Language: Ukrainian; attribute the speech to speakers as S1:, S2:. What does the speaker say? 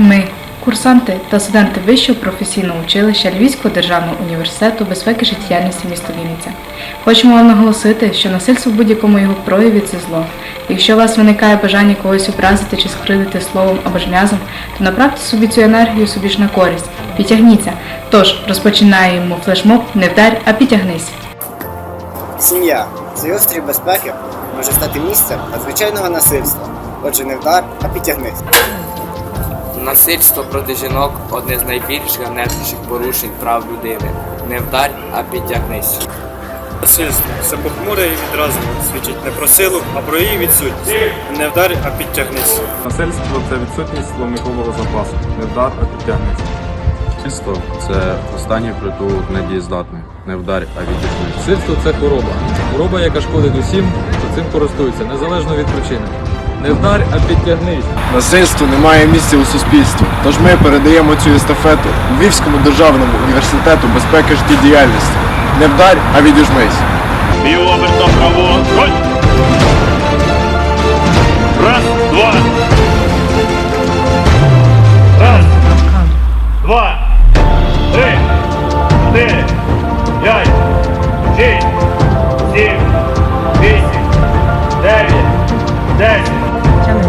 S1: Ми, курсанти та студенти Вищого професійного училища Львівського державного університету безпеки життєдіяльності міста Вінниця. Хочемо вам наголосити, що насильство в будь-якому його прояві це зло. Якщо у вас виникає бажання когось образити чи скривдити словом або ж м'язом, то направте собі цю енергію собі ж на користь. Підтягніться. Тож розпочинаємо флешмоб не вдарь, а підтягнись.
S2: Сім'я цей острів безпеки може стати місцем надзвичайного насильства. Отже, не вдар, а підтягнись.
S3: Насильство проти жінок одне з найбільш ганебніших порушень прав людини. Не вдарь, а підтягнись.
S4: Насильство це похмуре і відразу свідчить не про силу, а про її відсутність. Не вдар, а підтягнись.
S5: Насильство це відсутність словникового запасу. Не вдар, а підтягнеться.
S6: Насильство це останній притулок недієздатних. Не вдар, а відіжми.
S7: Насильство це хвороба. Хвороба, яка шкодить усім, хто цим користується, незалежно від причини. Не вдар, а підтягнись.
S8: Насильство не має місця у суспільстві. Тож ми передаємо цю естафету Львівському державному університету безпеки життєдіяльності. Не вдар, а відіжмись.
S9: Півоберта право. Конь. Раз, два. Раз, два, три, чотири, п'ять, шість, сім, вісім, дев'ять, десять,